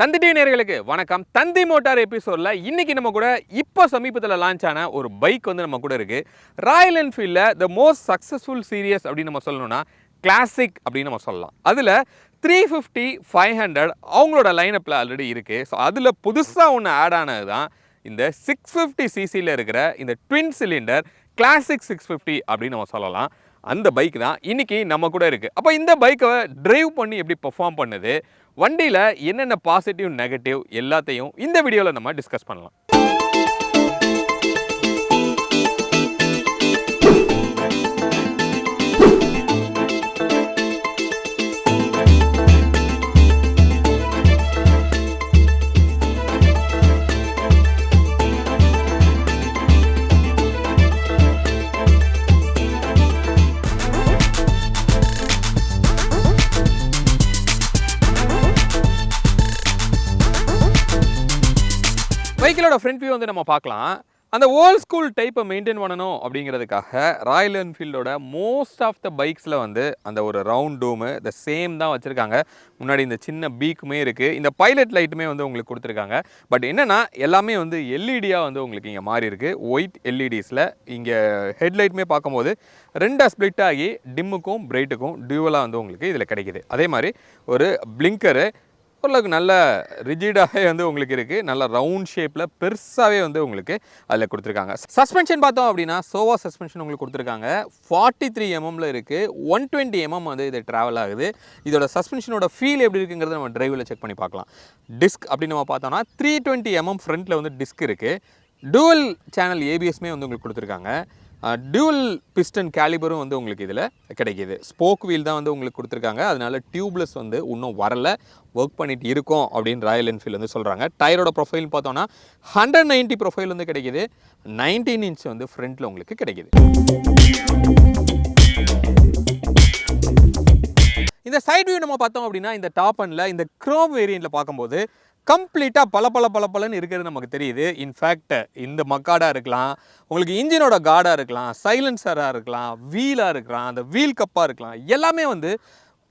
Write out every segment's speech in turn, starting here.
தந்தி நேயர்களுக்கு வணக்கம். தந்தி மோட்டார் எபிசோடில் இன்றைக்கி நம்ம கூட இப்போ சமீபத்தில் லான்ச் ஆன ஒரு பைக் வந்து நம்ம கூட இருக்குது ராயல் என்ஃபீல்டில் த மோஸ்ட் சக்ஸஸ்ஃபுல் சீரியஸ் அப்படின்னு நம்ம சொல்லணும்னா கிளாசிக் அப்படின்னு நம்ம சொல்லலாம். அதில் த்ரீ ஃபிஃப்டி ஃபைவ் ஹண்ட்ரட் அவங்களோட லைனப்பில் ஆல்ரெடி இருக்குது ஸோ அதில் புதுசாக ஒன்று ஆட் ஆனது தான் இந்த சிக்ஸ் ஃபிஃப்டி சிசியில் இருக்கிற இந்த twin cylinder classic six fifty அப்படின்னு நம்ம சொல்லலாம். அந்த பைக் தான் இன்னைக்கு நம்ம கூட இருக்குது அப்போ இந்த பைக்கை ட்ரைவ் பண்ணி எப்படி பெர்ஃபார்ம் பண்ணுது? வண்டியில் என்னென்ன பாசிட்டிவ் நெகட்டிவ் எல்லாத்தையும் இந்த வீடியோவில் நம்ம டிஸ்கஸ் பண்ணலாம். சைக்கிளோட ஃப்ரண்ட் வியூ வந்து நம்ம பார்க்கலாம். அந்த ஓல்ட் ஸ்கூல் டைப்பை மெயின்டைன் பண்ணணும் அப்படிங்கிறதுக்காக ராயல் என்ஃபீல்டோட மோஸ்ட் ஆஃப் த பைக்ஸில் வந்து அந்த ஒரு ரவுண்ட் டூமு த சேம் தான் வச்சுருக்காங்க. முன்னாடி இந்த சின்ன பீக்குமே இருக்குது இந்த பைலட் லைட்டுமே வந்து உங்களுக்கு கொடுத்துருக்காங்க. பட் என்னென்னா எல்லாமே வந்து எல்இடியாக வந்து உங்களுக்கு இங்கே மாறி இருக்குது ஒயிட் எல்இடிஸில் இங்கே ஹெட்லைட்டுமே பார்க்கும்போது ரெண்டாக ஸ்ப்ளிட் ஆகி டிம்முக்கும் பிரைட்டுக்கும் டியூவலாக வந்து உங்களுக்கு இதில் கிடைக்குது. அதே மாதிரி ஒரு பிளிங்கரு ஓரளவுக்கு நல்ல ரிஜிடாகவே வந்து உங்களுக்கு இருக்குது நல்ல ரவுண்ட் ஷேப்பில் பெருசாகவே வந்து உங்களுக்கு அதில் கொடுத்துருக்காங்க. சஸ்பென்ஷன் பார்த்தோம் அப்படின்னா சோவா சஸ்பென்ஷன் உங்களுக்கு கொடுத்துருக்காங்க. ஃபார்ட்டி த்ரீ எம்எம்ல இருக்குது ஒன் டுவெண்ட்டி எம்எம் வந்து இது ட்ராவல் ஆகுது. இதோட சஸ்பென்ஷனோட ஃபீல் எப்படி இருக்குங்கிறத நம்ம டிரைவில் செக் பண்ணி பார்க்கலாம். டிஸ்க் அப்படின்னு நம்ம பார்த்தோம்னா த்ரீ டுவெண்ட்டி எம்எம் ஃப்ரண்ட்டில் வந்து டிஸ்க் இருக்குது டூவல் சேனல் ஏபிஎஸ்மே வந்து உங்களுக்கு கொடுத்துருக்காங்க. டியூவல் பிஸ்டன் கேலிபரும் வந்து உங்களுக்கு இதில் கிடைக்கிது. ஸ்போக் வீல் தான் வந்து உங்களுக்கு கொடுத்துருக்காங்க. அதனால டியூப்லெஸ் வந்து இன்னும் வரல. ஒர்க் பண்ணிட்டு இருக்கோம் அப்படின்னு ராயல் என்ஃபீல்டு வந்து சொல்கிறாங்க டயரோட ப்ரொஃபைல் பார்த்தோன்னா ஹண்ட்ரட் நைன்ட்டி ப்ரொஃபைல் வந்து கிடைக்கிது. நைன்டீன் இன்ச் வந்து ஃப்ரண்ட்டில் உங்களுக்கு கிடைக்கிது. இந்த சைட் வியூ நம்ம பார்த்தோம் அப்படின்னா இந்த டாப் அண்டில் இந்த க்ரோம் வேரியண்ட்டில் பார்க்கும்போது கம்ப்ளீட்டாக பல பல பல பலன்னு இருக்கிறது நமக்கு தெரியுது. இன்ஃபேக்ட் இந்த மக்காடாக இருக்கலாம். உங்களுக்கு இன்ஜினோட கார்டாக இருக்கலாம். சைலன்சராக இருக்கலாம். வீலாக இருக்கலாம். அந்த வீல் கப்பாக இருக்கலாம். எல்லாமே வந்து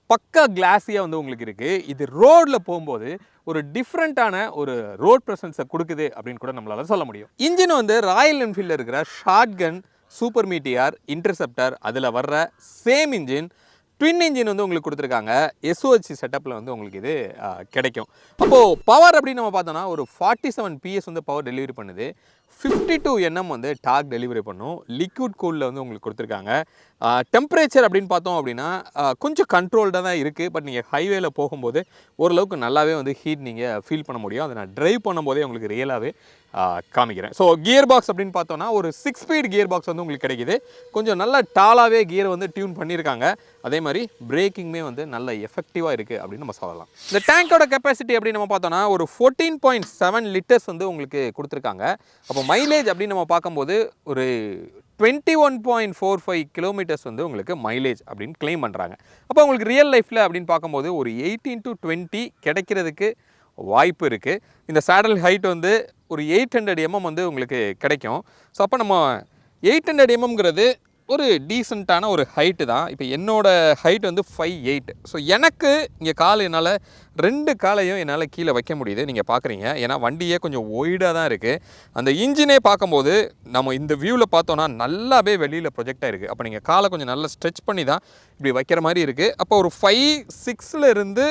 பக்கா கிளாஸியாக வந்து உங்களுக்கு இருக்குது இது ரோடில் போகும்போது ஒரு டிஃப்ரெண்ட்டான ஒரு ரோட் ப்ரெசன்ஸை கொடுக்குது அப்படின்னு கூட நம்மளால் சொல்ல முடியும். இன்ஜின் வந்து ராயல் என்ஃபீல்டில் இருக்கிற ஷார்ட்கன் சூப்பர் மீட்டியார் இன்டர்செப்டர் அதில் வர்ற சேம் இன்ஜின் ட்வின் இன்ஜின் வந்து உங்களுக்கு கொடுத்துருக்காங்க. எஸ்ஓஹெச் செட்டப்பில் வந்து உங்களுக்கு இது கிடைக்கும். அப்போது பவர் அப்படின்னு நம்ம பார்த்தோம்னா ஒரு ஃபார்ட்டி செவன் பிஎஸ் வந்து பவர் டெலிவரி பண்ணுது. ஃபிஃப்டி டூ என்எம் வந்து டாக் டெலிவரி பண்ணும். லிக்விட் கூலில் வந்து உங்களுக்கு கொடுத்துருக்காங்க. டெம்பரேச்சர் அப்படின்னு பார்த்தோம் அப்படின்னா கொஞ்சம் கண்ட்ரோல்டாக தான் இருக்குது பட் நீங்கள் ஹைவேல போகும்போது ஓரளவுக்கு நல்லாவே வந்து ஹீட் நீங்கள் ஃபீல் பண்ண முடியும். அதை நான் ட்ரைவ் பண்ணும்போதே உங்களுக்கு ரியலாகவே காமிக்கிறேன். ஸோ கியர் பாக்ஸ் அப்படின்னு பார்த்தோம்னா ஒரு சிக்ஸ் ஸ்பீட் கியர் பாக்ஸ் வந்து உங்களுக்கு கிடைக்குது. கொஞ்சம் நல்ல டாலாகவே கியர் வந்து டியூன் பண்ணியிருக்காங்க அதே மாதிரி பிரேக்கிங்குமே வந்து நல்ல எஃபெக்டிவாக இருக்குது அப்படின்னு நம்ம சொல்லலாம். இந்த டேங்கோட கெப்பாசிட்டி அப்படின்னு நம்ம பார்த்தோம்னா ஒரு ஃபோர்டீன் பாயிண்ட் செவன் லிட்டர்ஸ் வந்து உங்களுக்கு கொடுத்துருக்காங்க. அப்போ இப்போ மைலேஜ் அப்படின்னு நம்ம பார்க்கும்போது ஒரு twenty one point four five kilometres வந்து உங்களுக்கு மைலேஜ் அப்படின்னு கிளைம் பண்ணுறாங்க அப்போ உங்களுக்கு ரியல் லைஃப்பில் அப்படின்னு பார்க்கும்போது ஒரு எயிட்டீன் டு டுவெண்ட்டி கிடைக்கிறதுக்கு வாய்ப்பு இருக்குது இந்த சேடல் ஹைட் வந்து ஒரு எயிட் ஹண்ட்ரட் எம்எம் வந்து உங்களுக்கு கிடைக்கும். ஸோ அப்போ நம்ம எயிட் ஹண்ட்ரட் எம்எம்ங்கிறது ஒரு டீசெண்டான ஒரு ஹைட்டு தான். இப்போ என்னோடய ஹைட் வந்து ஃபைவ் எயிட் ஸோ எனக்கு இங்கே கால் என்னால் ரெண்டு காலையும் என்னால் கீழே வைக்க முடியுது. நீங்கள் பார்க்குறீங்க ஏன்னா வண்டியே கொஞ்சம் ஒய்டாக தான் இருக்குது அந்த இன்ஜினே பார்க்கும்போது நம்ம இந்த வியூவில் பார்த்தோன்னா நல்லாவே வெளியில் ப்ரொஜெக்ட் இருக்குது அப்போ நீங்கள் காலை கொஞ்சம் நல்லா ஸ்ட்ரெச் பண்ணி தான் இப்படி வைக்கிற மாதிரி இருக்குது அப்போ ஒரு ஃபைவ் சிக்ஸில் இருந்து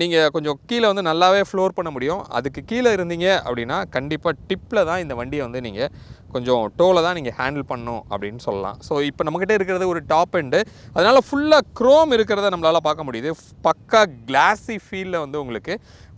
நீங்கள் கொஞ்சம் கீழே வந்து நல்லாவே ஃப்ளோர் பண்ண முடியும். அதுக்கு கீழே இருந்தீங்க அப்படின்னா கண்டிப்பாக டிப்பில் தான் இந்த வண்டியை வந்து நீங்கள் கொஞ்சம் டோவில் தான் நீங்கள் ஹேண்டில் பண்ணணும் அப்படின்னு சொல்லலாம். ஸோ இப்போ நம்மக்கிட்ட இருக்கிறது ஒரு டாப் எண்டு அதனால் ஃபுல்லாக க்ரோம் இருக்கிறத நம்மளால் பார்க்க முடியுது. பக்கா கிளாஸி ஃபீலில் வந்து உங்களுக்கு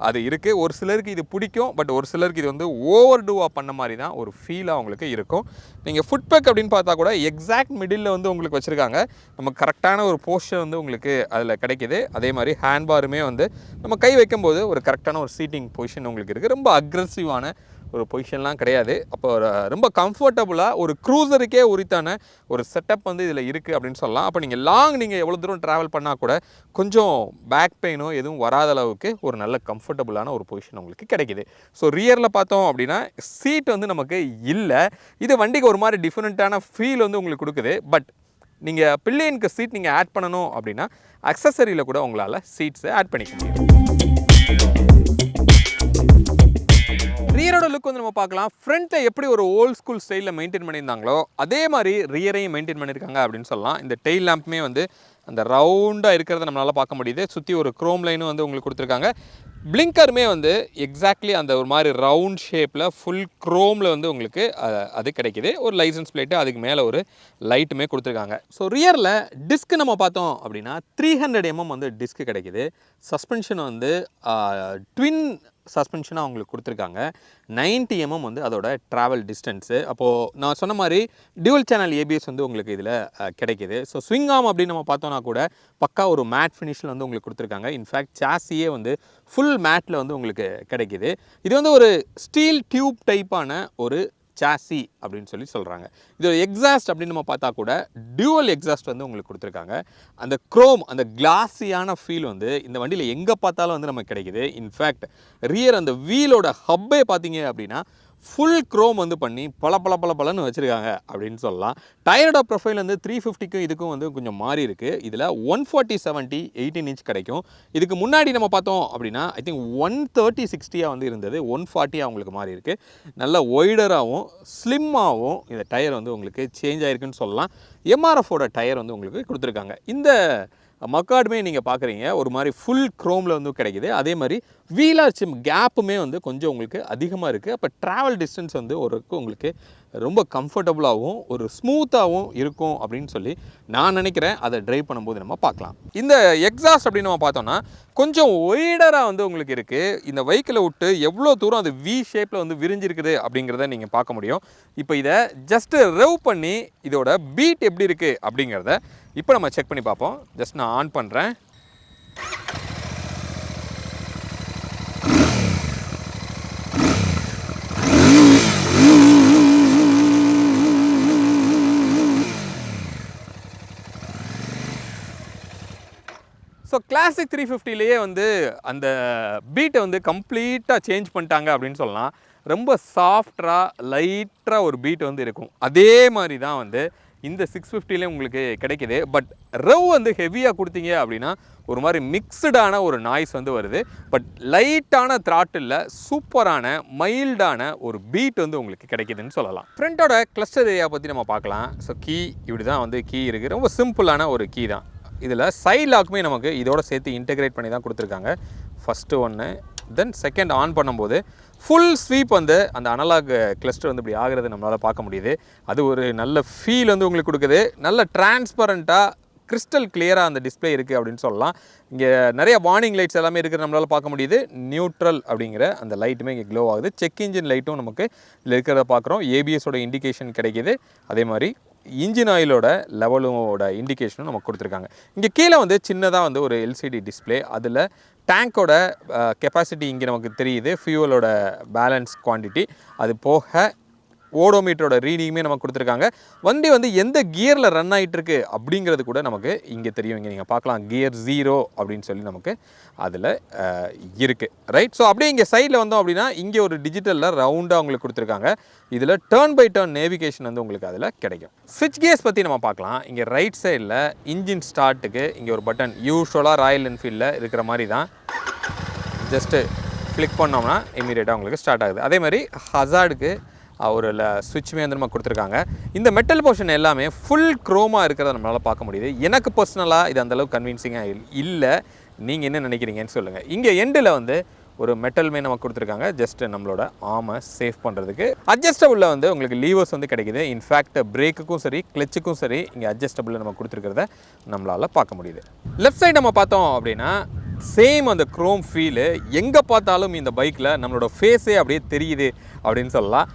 அது இருக்குது ஒரு சிலருக்கு இது பிடிக்கும் பட் ஒரு சிலருக்கு இது வந்து ஓவர் டூவாக பண்ண மாதிரி தான் ஒரு ஃபீலாக உங்களுக்கு இருக்கும். நீங்கள் ஃபுட் பேக் அப்படின்னு பார்த்தா கூட எக்ஸாக்ட் மிடில் வந்து உங்களுக்கு வச்சுருக்காங்க. நம்ம கரெக்டான ஒரு போஸ்டர் வந்து உங்களுக்கு அதில் கிடைக்கிது. அதே மாதிரி ஹேண்ட் பாருமே வந்து நம்ம கை வைக்கும்போது ஒரு கரெக்டான ஒரு சீட்டிங் பொசிஷன் உங்களுக்கு இருக்குது ரொம்ப அக்ரெசிவான ஒரு பொசிஷன்லாம் கிடையாது. அப்போ ரொம்ப கம்ஃபர்டபுளாக ஒரு க்ரூசருக்கே உரித்தான ஒரு செட்டப் வந்து இதில் இருக்குது அப்படின்னு சொல்லலாம். அப்போ நீங்கள் லாங் நீங்கள் எவ்வளோ தூரம் ட்ராவல் பண்ணால் கூட கொஞ்சம் பேக் பெயினோ எதுவும் வராத அளவுக்கு ஒரு நல்ல கம்ஃபர்டபுளான ஒரு பொசிஷன் உங்களுக்கு கிடைக்குது. ஸோ ரியரில் பார்த்தோம் அப்படின்னா சீட் வந்து நமக்கு இல்லை. இது வண்டிக்கு ஒரு மாதிரி டிஃப்ரெண்ட்டான ஃபீல் வந்து உங்களுக்கு கொடுக்குது. பட் நீங்கள் பில்லியனுக்கு சீட் நீங்கள் ஆட் பண்ணணும் அப்படின்னா அக்சசரியில் கூட உங்களால் சீட்ஸை ஆட் பண்ணிக்க முடியும். ரியரோட லுக் வந்து நம்ம பார்க்கலாம். ஃப்ரண்ட்டில் எப்படி ஒரு ஓல்ட் ஸ்கூல் ஸ்டைலில் மெயின்டைன் பண்ணியிருந்தாங்களோ அதே மாதிரி ரியரையும் மெயின்டைன் பண்ணியிருக்காங்க அப்படின்னு சொல்லலாம். இந்த டெய்ல் லேம்ப்புமே வந்து அந்த ரவுண்டாக இருக்கிறத நம்மளால் பார்க்க முடியுது. சுற்றி ஒரு க்ரோம் லைனும் வந்து உங்களுக்கு கொடுத்துருக்காங்க. பிளிங்கருமே வந்து எக்ஸாக்ட்லி அந்த ஒரு மாதிரி ரவுண்ட் ஷேப்பில் ஃபுல் க்ரோமில் வந்து உங்களுக்கு அது கிடைக்குது. ஒரு லைசன்ஸ் பிளேட்டு அதுக்கு மேலே ஒரு லைட்டுமே கொடுத்துருக்காங்க. ஸோ ரியரில் டிஸ்க் நம்ம பார்த்தோம் அப்படின்னா த்ரீ ஹண்ட்ரட் எம்எம் வந்து டிஸ்க் கிடைக்குது. சஸ்பென்ஷன் வந்து ட்வின் சஸ்பென்ஷனாக அவங்களுக்கு கொடுத்துருக்காங்க. 90 எம்எம் வந்து அதோட ட்ராவல் டிஸ்டன்ஸு அப்போது நான் சொன்ன மாதிரி டியூவல் சேனல் ஏபிஎஸ் வந்து உங்களுக்கு இதில் கிடைக்கிது. ஸோ ஸ்விங் ஆம் அப்படின்னு நம்ம பார்த்தோன்னா கூட பக்கா ஒரு மேட் ஃபினிஷில் வந்து உங்களுக்கு கொடுத்துருக்காங்க. இன்ஃபேக்ட் சாசியே வந்து ஃபுல் மேட்டில் வந்து உங்களுக்கு கிடைக்கிது. இது வந்து ஒரு ஸ்டீல் டியூப் டைப்பான ஒரு சாசி அப்படின்னு சொல்லி சொல்கிறாங்க இது எக்ஸாஸ்ட் அப்படின்னு நம்ம பார்த்தா கூட டியூவல் எக்ஸாஸ்ட் வந்து உங்களுக்கு கொடுத்துருக்காங்க. அந்த க்ரோம் அந்த கிளாஸியான ஃபீல் வந்து இந்த வண்டியில் எங்கே பார்த்தாலும் வந்து நமக்கு கிடைக்குது. இன்ஃபேக்ட் ரியர் அந்த வீலோட ஹப்பே பார்த்தீங்க அப்படின்னா ஃபுல் க்ரோம் வந்து பண்ணி பல பல பல பலன்னு வச்சுருக்காங்க அப்படின்னு சொல்லலாம். டயரோட ப்ரொஃபைல் வந்து த்ரீ ஃபிஃப்டிக்கும் இதுக்கும் வந்து கொஞ்சம் மாறி இருக்குது இதில் one forty seventy eighteen inch கிடைக்கும். இதுக்கு முன்னாடி நம்ம பார்த்தோம் அப்படின்னா ஐ திங்க் ஒன் தேர்ட்டி சிக்ஸ்டியாக வந்து இருந்தது. ஒன் ஃபார்ட்டியாக உங்களுக்கு மாறி இருக்குது நல்ல ஒய்டராகவும் ஸ்லிம்மாகவும் இந்த டயர் வந்து உங்களுக்கு சேஞ்ச் ஆகிருக்குன்னு சொல்லலாம். எம்ஆர்எஃபோட டயர் வந்து உங்களுக்கு கொடுத்துருக்காங்க. இந்த மக்காடுமே நீங்கள் பார்க்குறீங்க ஒரு மாதிரி ஃபுல் க்ரோமில் வந்து கிடைக்குது. அதே மாதிரி வீலார்ச்சிம் கேப்புமே வந்து கொஞ்சம் உங்களுக்கு அதிகமாக இருக்குது அப்போ ட்ராவல் டிஸ்டன்ஸ் வந்து ஒரு உங்களுக்கு ரொம்ப கம்ஃபர்டபுளாகவும் ஒரு ஸ்மூத்தாகவும் இருக்கும் அப்படின்னு சொல்லி நான் நினைக்கிறேன். அதை ட்ரைவ் பண்ணும்போது நம்ம பார்க்கலாம். இந்த எக்ஸாஸ்ட் அப்படின்னு நம்ம பார்த்தோம்னா கொஞ்சம் ஒய்டராக வந்து உங்களுக்கு இருக்குது இந்த வெஹிக்கிளை விட்டு எவ்வளோ தூரம் அது வி ஷேப்பில் வந்து விரிஞ்சிருக்குது அப்படிங்கிறத நீங்கள் பார்க்க முடியும். இப்போ இதை ஜஸ்ட்டு ரெவ் பண்ணி இதோட பீட் எப்படி இருக்குது அப்படிங்கிறத இப்போ நம்ம செக் பண்ணி பார்ப்போம். ஜஸ்ட் நான் ஆன் பண்ணுறேன் ஸோ கிளாசிக் த்ரீ ஃபிஃப்டிலேயே வந்து அந்த பீட்டை வந்து கம்ப்ளீட்டாக சேஞ்ச் பண்ணிட்டாங்க அப்படின்னு சொல்லலாம். ரொம்ப சாஃப்டாக லைட்டாக ஒரு பீட் வந்து இருக்கும். அதே மாதிரி தான் வந்து இந்த சிக்ஸ் ஃபிஃப்டிலே உங்களுக்கு கிடைக்கிது. பட் ரவ் வந்து ஹெவியாக கொடுத்தீங்க அப்படின்னா ஒரு மாதிரி மிக்சடான ஒரு நாய்ஸ் வந்து வருது. பட் லைட்டான த்ராட்டில் சூப்பரான மைல்டான ஒரு பீட் வந்து உங்களுக்கு கிடைக்குதுன்னு சொல்லலாம். ஃப்ரண்ட்டோட கிளஸ்டர் ஏரியா பற்றி நம்ம பார்க்கலாம். ஸோ கீ இப்படி தான் வந்து கீ இருக்குது ரொம்ப சிம்பிளான ஒரு கீ தான். இதில் சைட் லாக்குமே நமக்கு இதோட சேர்த்து இன்டெகிரேட் பண்ணி தான் கொடுத்துருக்காங்க. ஃபஸ்ட்டு ஒன்று தென் செகண்ட் ஆன் பண்ணும்போது ஃபுல் ஸ்வீப் வந்து அந்த அனலாக் கிளஸ்டர் வந்து இப்படி ஆகிறது நம்மளால் பார்க்க முடியுது. அது ஒரு நல்ல ஃபீல் வந்து உங்களுக்கு கொடுக்குது. நல்ல டிரான்ஸ்பரண்ட்டாக கிறிஸ்டல் கிளியராக அந்த டிஸ்ப்ளே இருக்குது அப்படின்னு சொல்லலாம். இங்கே நிறைய வார்னிங் லைட்ஸ் எல்லாமே இருக்குது நம்மளால் பார்க்க முடியுது. நியூட்ரல் அப்படிங்கிற அந்த லைட்டுமே இங்கே க்ளோ ஆகுது. செக் இன்ஜின் லைட்டும் நமக்கு இதில் இருக்கிறத பார்க்குறோம். ஏபிஎஸோட இண்டிகேஷன் கிடைக்கிது. அதே மாதிரி இன்ஜின் ஆயிலோட லெவலோட இண்டிகேஷனும் நமக்கு கொடுத்துருக்காங்க. இங்கே கீழே வந்து சின்னதாக வந்து ஒரு எல்சிடி டிஸ்ப்ளே அதில் டேங்கோட கெப்பாசிட்டி இங்கே நமக்கு தெரியுது ஃபியூவலோட பேலன்ஸ் குவான்டிட்டி அது போக ஓடோமீட்டரோட ரீடிங்குமே நமக்கு கொடுத்துருக்காங்க. வண்டி வந்து எந்த கியரில் ரன் ஆகிட்டுருக்கு அப்படிங்கிறது கூட நமக்கு இங்கே தெரியும். இங்கே நீங்கள் பார்க்கலாம். கியர் ஜீரோ அப்படின்னு சொல்லி நமக்கு அதில் இருக்குது ரைட் ஸோ அப்படியே இங்கே சைடில் வந்தோம் அப்படின்னா இங்கே ஒரு டிஜிட்டலில் ரவுண்டாக உங்களுக்கு கொடுத்துருக்காங்க. இதில் டேர்ன் பை டேர்ன் நேவிகேஷன் வந்து உங்களுக்கு அதில் கிடைக்கும். ஸ்விட்ச் கேஸ் பற்றி நம்ம பார்க்கலாம். இங்கே ரைட் சைடில் இன்ஜின் ஸ்டார்ட்டுக்கு இங்கே ஒரு பட்டன் யூஸ்வலாக ராயல் என்ஃபீல்டில் இருக்கிற மாதிரி தான். ஜஸ்ட்டு கிளிக் பண்ணோம்னா இமீடியட்டாக உங்களுக்கு ஸ்டார்ட் ஆகுது. அதே மாதிரி ஹசார்டுக்கு ஒரு சுவிட்சுமே வந்து நம்ம கொடுத்துருக்காங்க. இந்த மெட்டல் போர்ஷன் எல்லாமே ஃபுல் க்ரோமாக இருக்கிறத நம்மளால் பார்க்க முடியுது. எனக்கு பர்சனலாக இது அந்தளவுக்கு கன்வின்சிங்காக இல்லை. நீங்கள் என்ன நினைக்கிறீங்கன்னு சொல்லுங்கள் இங்கே எண்டில் வந்து ஒரு மெட்டல்மே நமக்கு கொடுத்துருக்காங்க. ஜஸ்ட் நம்மளோட ஆமை சேஃப் பண்ணுறதுக்கு அட்ஜஸ்டபுளில் வந்து உங்களுக்கு லீவர்ஸ் வந்து கிடைக்குது. இன்ஃபேக்ட் பிரேக்குக்கும் சரி கிளச்சுக்கும் சரி இங்கே அட்ஜஸ்டபுளில் நம்ம கொடுத்துருக்கிறத நம்மளால் பார்க்க முடியுது. லெஃப்ட் சைடு நம்ம பார்த்தோம் அப்படின்னா சேம் அந்த க்ரோம் ஃபீலு எங்கே பார்த்தாலும் இந்த பைக்கில் நம்மளோட ஃபேஸே அப்படியே தெரியுது. அப்படின்னு சொல்லலாம்.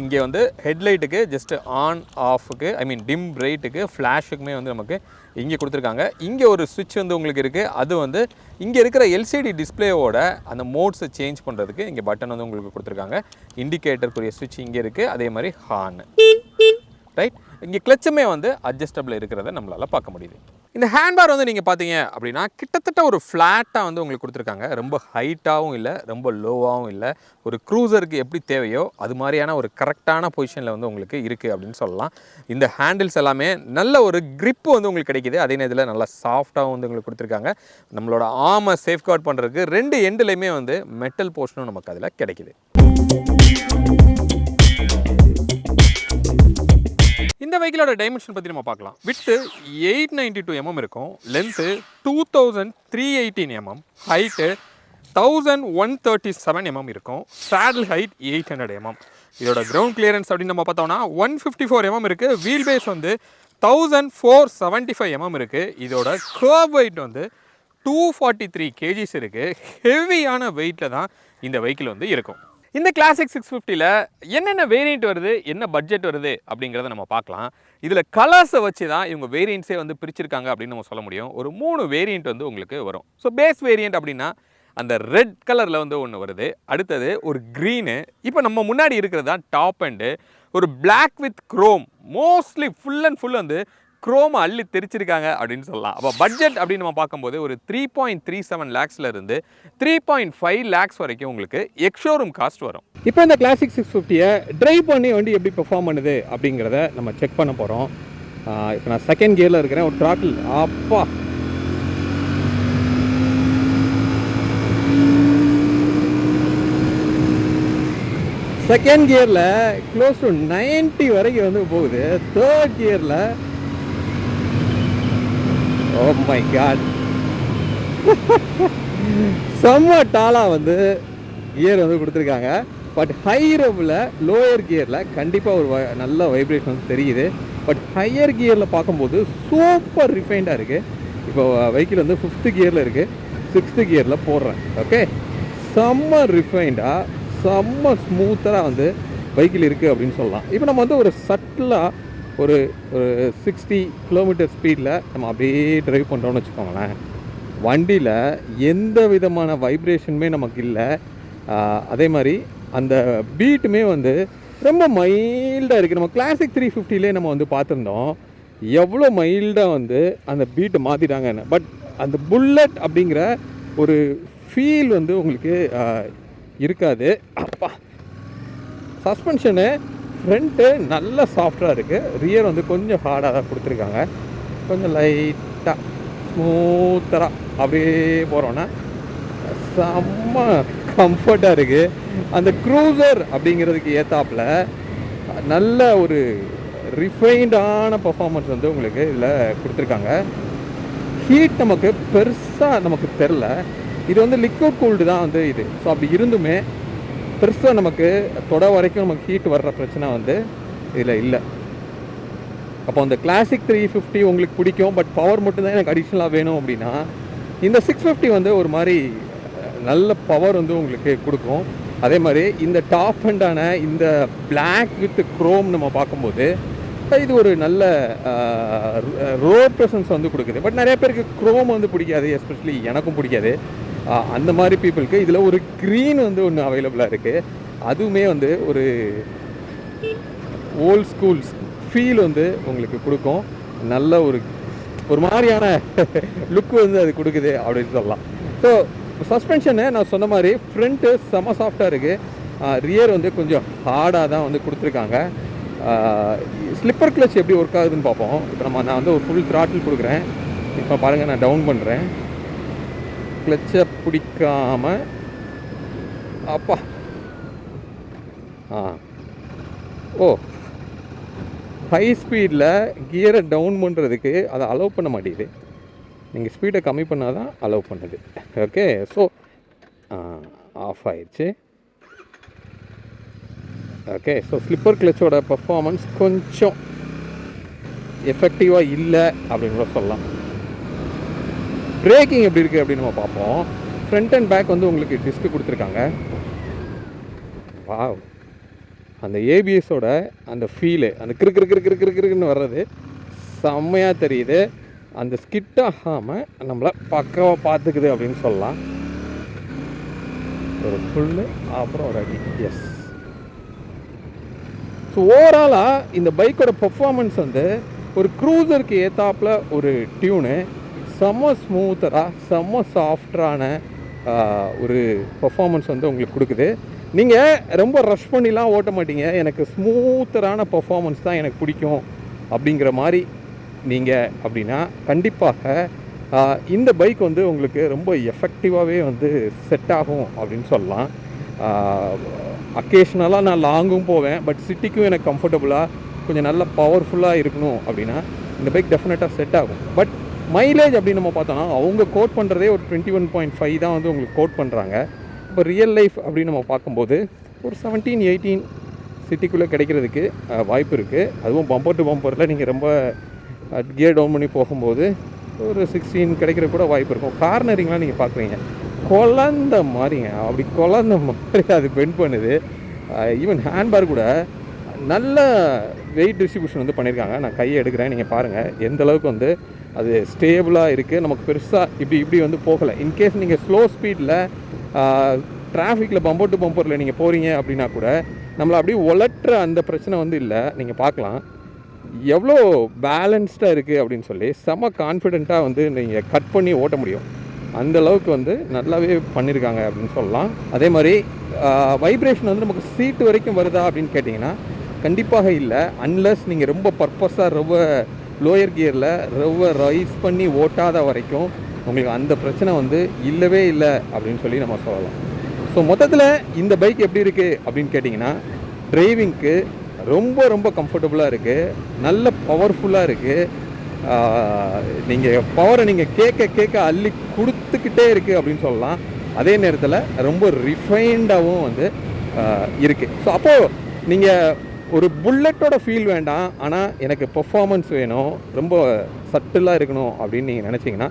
இங்கே வந்து ஹெட்லைட்டுக்கு ஜஸ்ட் ஆன் ஆஃபுக்கு ஐ மீன் டிம் பிரைட்டுக்கு ஃப்ளாஷுக்குமே வந்து நமக்கு இங்கே கொடுத்துருக்காங்க. இங்கே ஒரு சுவிட்ச் வந்து உங்களுக்கு இருக்குது அது வந்து இங்கே இருக்கிற எல்சிடி டிஸ்பிளேவோட அந்த மோட்ஸை சேஞ்ச் பண்ணுறதுக்கு இங்கே பட்டன் வந்து உங்களுக்கு கொடுத்துருக்காங்க. இண்டிகேட்டருக்குரிய சுவிட்ச் இங்கே இருக்குது அதே மாதிரி ஹார்ன் ரைட் இங்கே கிளச்சுமே வந்து அட்ஜஸ்டபிள் இருக்கிறத நம்மளால் பார்க்க முடியுது. இந்த ஹேண்ட்பார் வந்து நீங்கள் பார்த்தீங்க அப்படின்னா கிட்டத்தட்ட ஒரு ஃப்ளாட்டாக வந்து உங்களுக்கு கொடுத்துருக்காங்க. ரொம்ப ஹைட்டாகவும் இல்லை ரொம்ப லோவாகவும் இல்லை. ஒரு க்ரூசருக்கு எப்படி தேவையோ அது மாதிரியான ஒரு கரெக்டான பொசிஷனில் வந்து உங்களுக்கு இருக்குது அப்படின்னு சொல்லலாம். இந்த ஹேண்டில்ஸ் எல்லாமே நல்ல ஒரு க்ரிப்பு வந்து உங்களுக்கு கிடைக்கிது. அதே நேரத்தில் நல்லா சாஃப்டாகவும் வந்து உங்களுக்கு கொடுத்துருக்காங்க. நம்மளோட ஆமை சேஃப்கார்ட் பண்ணுறதுக்கு ரெண்டு எண்டுலையுமே வந்து மெட்டல் போர்ஷனும் நமக்கு அதில் கிடைக்கிது. வெஹிக்கிளோட டைமென்ஷன் பற்றி நம்ம பார்க்கலாம். விட்டு எயிட் நைன்டி டூ எம்எம் இருக்கும். Length two thousand three eighteen MM height thousand one thirty seven MM இருக்கும். Saddle height eight hundred MM இதோட கிரவுண்ட் கிளியரன்ஸ் அப்படின்னு நம்ம பார்த்தோம்னா ஒன் ஃபிஃப்டி ஃபோர் எம்எம் இருக்குது வீல் பேஸ் வந்து thousand four seventy five MM இருக்குது இதோட கர்வ் வெயிட் வந்து டூ ஃபார்ட்டி த்ரீ கேஜிஸ் இருக்குது ஹெவியான வெயிட்டில் தான் இந்த வெஹிக்கிள் வந்து இருக்கும். இந்த கிளாசிக் சிக்ஸ் ஃபிஃப்டியில் என்னென்ன வேரியண்ட் வருது என்ன பட்ஜெட் வருது அப்படிங்கிறத நம்ம பார்க்கலாம். இதில் கலர்ஸை வச்சு தான் இவங்க வேரியண்ட்ஸே வந்து பிரிச்சிருக்காங்க அப்படின்னு நம்ம சொல்ல முடியும். ஒரு மூணு வேரியண்ட் வந்து உங்களுக்கு வரும். ஸோ பேஸ் வேரியண்ட் அப்படின்னா அந்த ரெட் கலரில் வந்து ஒன்று வருது. அடுத்தது ஒரு க்ரீனு இப்போ நம்ம முன்னாடி இருக்கிறது தான் டாப் அண்டு ஒரு black with chrome mostly full and full வந்து குரோமை அள்ளி தெரிச்சிருக்காங்க அப்படின்னு சொல்லலாம். அப்போ பட்ஜெட் அப்படின்னு நம்ம பார்க்கும்போது ஒரு த்ரீ பாயிண்ட் த்ரீ செவன் லேக்ஸில் இருந்து த்ரீ பாயிண்ட் ஃபைவ் லேக்ஸ் வரைக்கும் உங்களுக்கு எக்ஷோரூம் காஸ்ட் வரும். இப்போ இந்த கிளாசிக் சிக்ஸ் ஃபிஃப்டியை ட்ரைவ் பண்ணி வண்டி எப்படி பெர்ஃபார்ம் பண்ணுது அப்படிங்கிறத நம்ம செக் பண்ண போகிறோம் இப்போ நான் செகண்ட் கியரில் இருக்கிறேன். ஒரு ட்ராட்டில் அப்பா. செகண்ட் கியரில் க்ளோஸ் டு 90 வரைக்கும் வந்து போகுது. தேர்ட் கியரில் ஓ மை காட் செம்ம டாலாக வந்து கியர் வந்து கொடுத்துருக்காங்க. பட் ஹை ரப்பில் லோயர் கியரில் கண்டிப்பாக ஒரு நல்ல வைப்ரேஷன் வந்து தெரியுது. பட் ஹையர் கியரில் பார்க்கும்போது சூப்பர் ரிஃபைண்டாக இருக்குது இப்போ வெஹிக்கிள் வந்து ஃபிஃப்த்து கியரில் இருக்குது சிக்ஸ்த்து கியரில் போடுறேன். ஓகே செம்ம ரிஃபைண்டாக செம்ம ஸ்மூத்தராக வந்து வெஹிக்கிள் இருக்குது அப்படின்னு சொல்லலாம். இப்போ நம்ம வந்து ஒரு சட்டிலாக ஒரு ஒரு சிக்ஸ்டி கிலோமீட்டர் ஸ்பீடில் நம்ம அப்படியே ட்ரைவ் பண்ணுறோம்னு வச்சுக்கோங்களேன். வண்டியில் எந்த விதமான வைப்ரேஷனுமே நமக்கு இல்லை. அதே மாதிரி அந்த பீட்டுமே வந்து ரொம்ப மைல்டாக இருக்குது நம்ம கிளாசிக் த்ரீ ஃபிஃப்டிலே நம்ம வந்து பார்த்துருந்தோம். எவ்வளோ மைல்டாக வந்து அந்த பீட்டை மாற்றிட்டாங்கன்னு பட் அந்த புல்லட் அப்படிங்கிற ஒரு ஃபீல் வந்து உங்களுக்கு இருக்காது. அப்பா. சஸ்பென்ஷனு ஃப்ரண்ட்டு நல்ல சாஃப்டாக இருக்குது ரியர் வந்து கொஞ்சம் ஹார்டாக தான் கொடுத்துருக்காங்க. கொஞ்சம் லைட்டாக ஸ்மூத்தராக அப்படியே போகிறோன்னா செம்ம கம்ஃபர்ட்டாக இருக்குது அந்த க்ரூசர் அப்படிங்கிறதுக்கு ஏற்றாப்புல நல்ல ஒரு ரிஃபைண்டான பர்ஃபார்மன்ஸ் வந்து உங்களுக்கு இதில் கொடுத்துருக்காங்க. ஹீட் நமக்கு பெருசாக நமக்கு தெரில இது வந்து லிக்விட் கூல்டு தான் வந்து இது. ஸோ அப்படி இருந்துமே பெருசாக நமக்கு தொட வரைக்கும் நமக்கு ஹீட் வர்ற பிரச்சனை வந்து இதில் இல்லை. அப்போ அந்த கிளாசிக் த்ரீ ஃபிஃப்டி உங்களுக்கு பிடிக்கும் பட் பவர் மட்டும்தான் எனக்கு அடிஷ்னலாக வேணும் அப்படின்னா இந்த சிக்ஸ் ஃபிஃப்டி வந்து ஒரு மாதிரி நல்ல பவர் வந்து உங்களுக்கு கொடுக்கும். அதே மாதிரி இந்த டாப் அண்டான இந்த பிளாக் வித் குரோம் நம்ம பார்க்கும்போது இது ஒரு நல்ல ரோட் ப்ரெசன்ஸ் வந்து கொடுக்குது. பட் நிறைய பேருக்கு குரோம் வந்து பிடிக்காது எஸ்பெஷலி எனக்கும் பிடிக்காது. அந்த மாதிரி பீப்புளுக்கு இதில் ஒரு க்ரீன் வந்து ஒன்று அவைலபிளாக இருக்குது அதுவுமே வந்து ஒரு ஓல்ட் ஸ்கூல்ஸ் ஃபீல் வந்து உங்களுக்கு கொடுக்கும். நல்ல ஒரு ஒரு மாதிரியான லுக் வந்து அது கொடுக்குது அப்படின்னு சொல்லலாம். ஸோ சஸ்பென்ஷனு நான் சொன்ன மாதிரி ஃப்ரண்ட்டு செம சாஃப்டாக இருக்குது ரியர் வந்து கொஞ்சம் ஹார்டாக தான் வந்து கொடுத்துருக்காங்க. ஸ்லிப்பர் கிளச் எப்படி ஒர்க் ஆகுதுன்னு பார்ப்போம். இப்போ நம்ம நான் வந்து ஒரு ஃபுல் த்ராட்டில் கொடுக்குறேன். இப்போ பாருங்கள் நான் டவுன் பண்ணுறேன் கிளச்சை பிடிக்காம. அப்பா. ஆ. ஓ. ஹை ஸ்பீடில் கியரை டவுன் பண்ணுறதுக்கு அதை அலோவ் பண்ண மாட்டேங்குது. நீங்கள் ஸ்பீடை கம்மி பண்ணால் தான் அலோவ் பண்ணுது. ஓகே ஸோ ஆஃப் ஆயிடுச்சு ஓகே ஸோ ஸ்லிப்பர் கிளச்சோட பர்ஃபார்மன்ஸ் கொஞ்சம் எஃபெக்டிவாக இல்லை அப்படின்னு கூட சொல்லலாம். பிரேக்கிங் எப்படி இருக்குது அப்படின்னு நம்ம பார்ப்போம். ஃப்ரண்ட் அண்ட் பேக் வந்து உங்களுக்கு டிஸ்க் கொடுத்துருக்காங்க. வாவ் அந்த ஏபிஎஸோட அந்த ஃபீலு அந்த கிறு கிறு கிறு கிறு கிறு வர்றது செம்மையாக தெரியுது. அந்த ஸ்கிட் ஆகாமல் நம்மளை பக்கவாக பார்த்துக்குது அப்படின்னு சொல்லலாம். ஒரு புல்லு அப்புறம் ஒரு அடி. எஸ் ஸோ ஓவராலாக இந்த பைக்கோட பெர்ஃபார்மன்ஸ் வந்து ஒரு க்ரூசருக்கு ஏத்தாப்புல ஒரு டியூனு செம்ம ஸ்மூத்தராக செம்ம சாஃப்டரான ஒரு பர்ஃபாமன்ஸ் வந்து உங்களுக்கு கொடுக்குது. நீங்கள் ரொம்ப ரஷ் பண்ணிலாம் ஓட்ட மாட்டீங்க. எனக்கு ஸ்மூத்தரான பர்ஃபாமன்ஸ் தான் எனக்கு பிடிக்கும் அப்படிங்கிற மாதிரி நீங்கள் அப்படின்னா கண்டிப்பாக இந்த பைக் வந்து உங்களுக்கு ரொம்ப எஃபெக்டிவாகவே வந்து செட் ஆகும் அப்படின்னு சொல்லலாம். அக்கேஷ்னலாக நான் லாங்கும் போவேன். பட் சிட்டிக்கும் எனக்கு கம்ஃபர்டபுளாக கொஞ்சம் நல்ல பவர்ஃபுல்லாக இருக்கணும் அப்படின்னா இந்த பைக் டெஃபினட்டாக செட் ஆகும். பட் மைலேஜ் அப்படின்னு நம்ம பார்த்தோம்னா அவங்க கோட் பண்ணுறதே ஒரு டுவெண்ட்டி ஒன் பாயிண்ட் ஃபைவ் தான் வந்து உங்களுக்கு கோட் பண்ணுறாங்க இப்போ ரியல் லைஃப் அப்படின்னு நம்ம பார்க்கும்போது ஒரு செவன்டீன் எயிட்டீன் சிட்டிக்குள்ளே கிடைக்கிறதுக்கு வாய்ப்பு இருக்குது அதுவும் பம்பர் டு பம்பரில் நீங்கள் ரொம்ப கியர் டவுன் பண்ணி போகும்போது ஒரு சிக்ஸ்டீன் கிடைக்கிற கூட வாய்ப்பு இருக்கும். கார்னரிங்லாம் நீங்கள் பார்க்குறீங்க. குழந்த மாதிரிங்க. அப்படி குழந்த மாதிரி அது பெண்ட் பண்ணுது. ஈவன் ஹேண்ட்பேக் கூட நல்ல வெயிட் டிஸ்ட்ரிபியூஷன் வந்து பண்ணியிருக்காங்க. நான் கையை எடுக்கிறேன். நீங்கள் பாருங்கள் எந்த அளவுக்கு வந்து அது ஸ்டேபிளாக இருக்குது நமக்கு பெருசாக இப்படி இப்படி வந்து போகலை. இன்கேஸ் நீங்கள் ஸ்லோ ஸ்பீடில் டிராஃபிக்கில் பம்பர் டு பம்பரில் நீங்கள் போகிறீங்க அப்படின்னா கூட நம்மளை அப்படியே உலட்டுற அந்த பிரச்சனை வந்து இல்லை. நீங்கள் பார்க்கலாம். எவ்வளோ பேலன்ஸ்டாக இருக்குது அப்படின்னு சொல்லி செம கான்ஃபிடெண்ட்டாக வந்து நீங்கள் கட் பண்ணி ஓட்ட முடியும். அந்த அளவுக்கு வந்து நல்லாவே பண்ணியிருக்காங்க அப்படின்னு சொல்லலாம். அதே மாதிரி வைப்ரேஷன் வந்து நமக்கு சீட்டு வரைக்கும் வருதா அப்படின்னு கேட்டிங்கன்னா கண்டிப்பாக இல்லை. அன்லஸ் நீங்கள் ரொம்ப பர்பஸாக ரொம்ப லோயர் கியரில் ரொம்ப ரைஸ் பண்ணி ஓட்டாத வரைக்கும் உங்களுக்கு அந்த பிரச்சனை வந்து இல்லவே இல்லை அப்படின்னு சொல்லி நம்ம சொல்லலாம். ஸோ மொத்தத்தில் இந்த பைக் எப்படி இருக்குது அப்படின்னு கேட்டிங்கன்னா டிரைவிங்க்கு ரொம்ப ரொம்ப கம்ஃபர்டபுளாக இருக்குது நல்ல பவர்ஃபுல்லாக இருக்குது நீங்கள் பவரை நீங்கள் கேட்க கேட்க அள்ளி கொடுத்துக்கிட்டே இருக்குது அப்படின்னு சொல்லலாம். அதே நேரத்தில் ரொம்ப ரிஃபைன்டாகவும் வந்து இருக்குது ஸோ அப்போது நீங்கள் ஒரு புல்லட்டோட ஃபீல் வேண்டாம். ஆனால் எனக்கு பெர்ஃபார்மன்ஸ் வேணும். ரொம்ப சட்டிலாக இருக்கணும் அப்படின்னு நீங்கள் நினச்சிங்கன்னா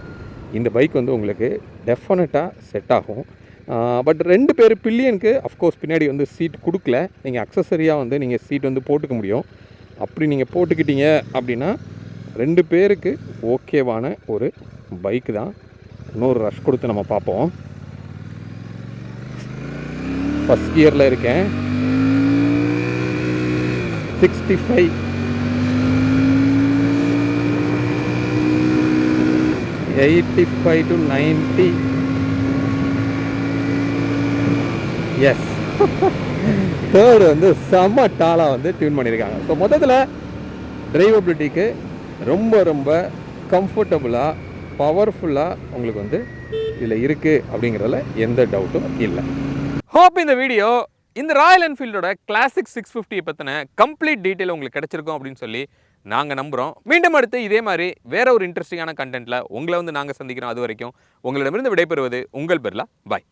இந்த பைக் வந்து உங்களுக்கு டெஃபினட்டாக செட் ஆகும். பட் ரெண்டு பேர் பில்லியனுக்கு அஃப்கோர்ஸ் பின்னாடி வந்து சீட் கொடுக்கல. நீங்கள் அக்சசரியாக வந்து நீங்கள் சீட் வந்து போட்டுக்க முடியும். அப்படி நீங்கள் போட்டுக்கிட்டீங்க அப்படின்னா ரெண்டு பேருக்கு ஓகேவான ஒரு பைக்கு தான். இன்னொரு ரஷ் கொடுத்து நம்ம பார்ப்போம். ஃபஸ்ட் இயரில் இருக்கேன். Sixty five eighty five to ninety S third வந்து செம்ம டாலாக வந்து டியூன் பண்ணியிருக்காங்க ஸோ மொத்தத்தில் டிரைவபிலிட்டிக்கு ரொம்ப ரொம்ப கம்ஃபர்டபுளாக பவர்ஃபுல்லாக உங்களுக்கு வந்து இதில் இருக்குது அப்படிங்கிறதுல எந்த டவுட்டும் இல்லை. ஹோப் இந்த வீடியோ இந்த ராயல் என்ஃபீல்டோட கிளாசிக் சிக்ஸ் ஃபிஃப்டியை பற்றின கம்ப்ளீட் டீட்டெயில் உங்களுக்கு கிடைச்சிருக்கும் அப்படின்னு சொல்லி நாங்கள் நம்புகிறோம் மீண்டும் அடுத்து இதே மாதிரி வேற ஒரு இன்ட்ரெஸ்டிங்கான கண்டென்ட்டில் உங்களை வந்து நாங்கள் சந்திக்கிறோம். அது வரைக்கும் உங்களிடமிருந்து விடைபெறுவது உங்கள் பெர்லா. பாய்